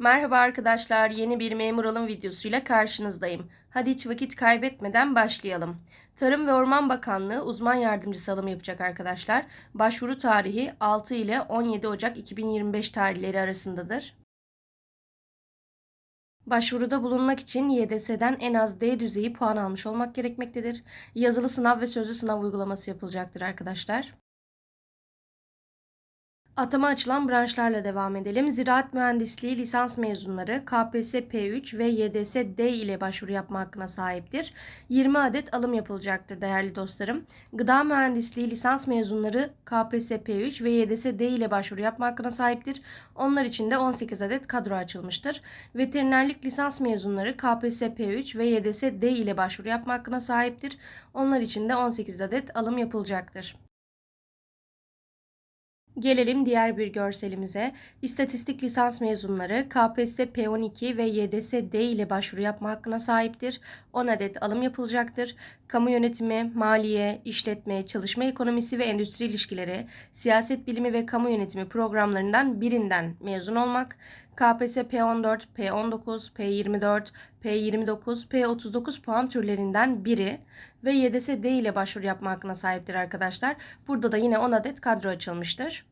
Merhaba arkadaşlar, yeni bir memur alım videosuyla karşınızdayım. Hadi hiç vakit kaybetmeden başlayalım. Tarım ve Orman Bakanlığı uzman yardımcısı alım yapacak arkadaşlar. Başvuru tarihi 6 ile 17 Ocak 2025 tarihleri arasındadır. Başvuruda bulunmak için YDS'den en az D düzeyi puan almış olmak gerekmektedir. Yazılı sınav ve sözlü sınav uygulaması yapılacaktır arkadaşlar. Atama açılan branşlarla devam edelim. Ziraat mühendisliği lisans mezunları KPSS P3 ve YDS D ile başvuru yapma hakkına sahiptir. 20 adet alım yapılacaktır değerli dostlarım. Gıda mühendisliği lisans mezunları KPSS P3 ve YDS D ile başvuru yapma hakkına sahiptir. Onlar için de 18 adet kadro açılmıştır. Veterinerlik lisans mezunları KPSS P3 ve YDS D ile başvuru yapma hakkına sahiptir. Onlar için de 18 adet alım yapılacaktır. Gelelim diğer bir görselimize. İstatistik lisans mezunları KPSS P12 ve YDS D ile başvuru yapma hakkına sahiptir. 10 adet alım yapılacaktır. Kamu yönetimi, maliye, işletme, çalışma ekonomisi ve endüstri ilişkileri, siyaset bilimi ve kamu yönetimi programlarından birinden mezun olmak, KPSS P14, P19, P24, P29, P39 puan türlerinden biri ve YDS D ile başvuru yapma hakkına sahiptir arkadaşlar. Burada da yine 10 adet kadro açılmıştır.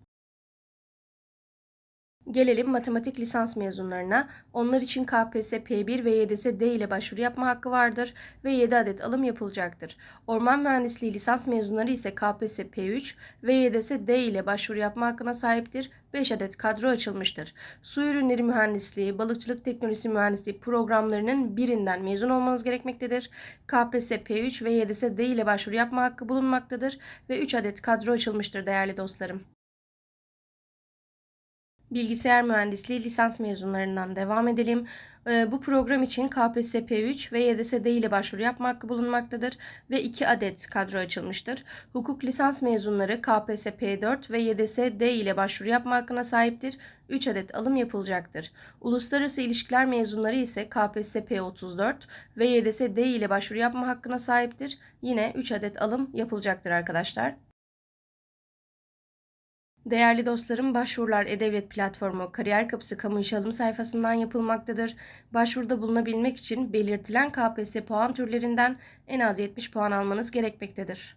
Gelelim matematik lisans mezunlarına. Onlar için KPSS P1 ve YDS D ile başvuru yapma hakkı vardır ve 7 adet alım yapılacaktır. Orman mühendisliği lisans mezunları ise KPSS P3 ve YDS D ile başvuru yapma hakkına sahiptir. 5 adet kadro açılmıştır. Su ürünleri mühendisliği, balıkçılık teknolojisi mühendisliği programlarının birinden mezun olmanız gerekmektedir. KPSS P3 ve YDS D ile başvuru yapma hakkı bulunmaktadır ve 3 adet kadro açılmıştır değerli dostlarım. Bilgisayar mühendisliği lisans mezunlarından devam edelim. Ee, bu program için KPSS P3 ve YDSD ile başvuru yapma hakkı bulunmaktadır ve 2 adet kadro açılmıştır. Hukuk lisans mezunları KPSS P4 ve YDSD ile başvuru yapma hakkına sahiptir. 3 adet alım yapılacaktır. Uluslararası ilişkiler mezunları ise KPSS P34 ve YDSD ile başvuru yapma hakkına sahiptir. Yine 3 adet alım yapılacaktır arkadaşlar. Değerli dostlarım, başvurular E-Devlet platformu Kariyer Kapısı Kamu İş Alım sayfasından yapılmaktadır. Başvuruda bulunabilmek için belirtilen KPSS puan türlerinden en az 70 puan almanız gerekmektedir.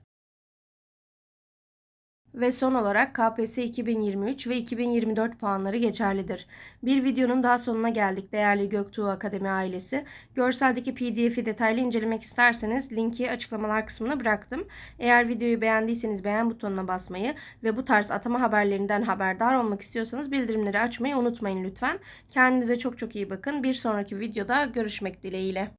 Ve son olarak KPSS 2023 ve 2024 puanları geçerlidir. Bir videonun daha sonuna geldik değerli Göktuğ Akademi ailesi. Görseldeki pdf'i detaylı incelemek isterseniz linki açıklamalar kısmına bıraktım. Eğer videoyu beğendiyseniz beğen butonuna basmayı ve bu tarz atama haberlerinden haberdar olmak istiyorsanız bildirimleri açmayı unutmayın lütfen. Kendinize çok çok iyi bakın. Bir sonraki videoda görüşmek dileğiyle.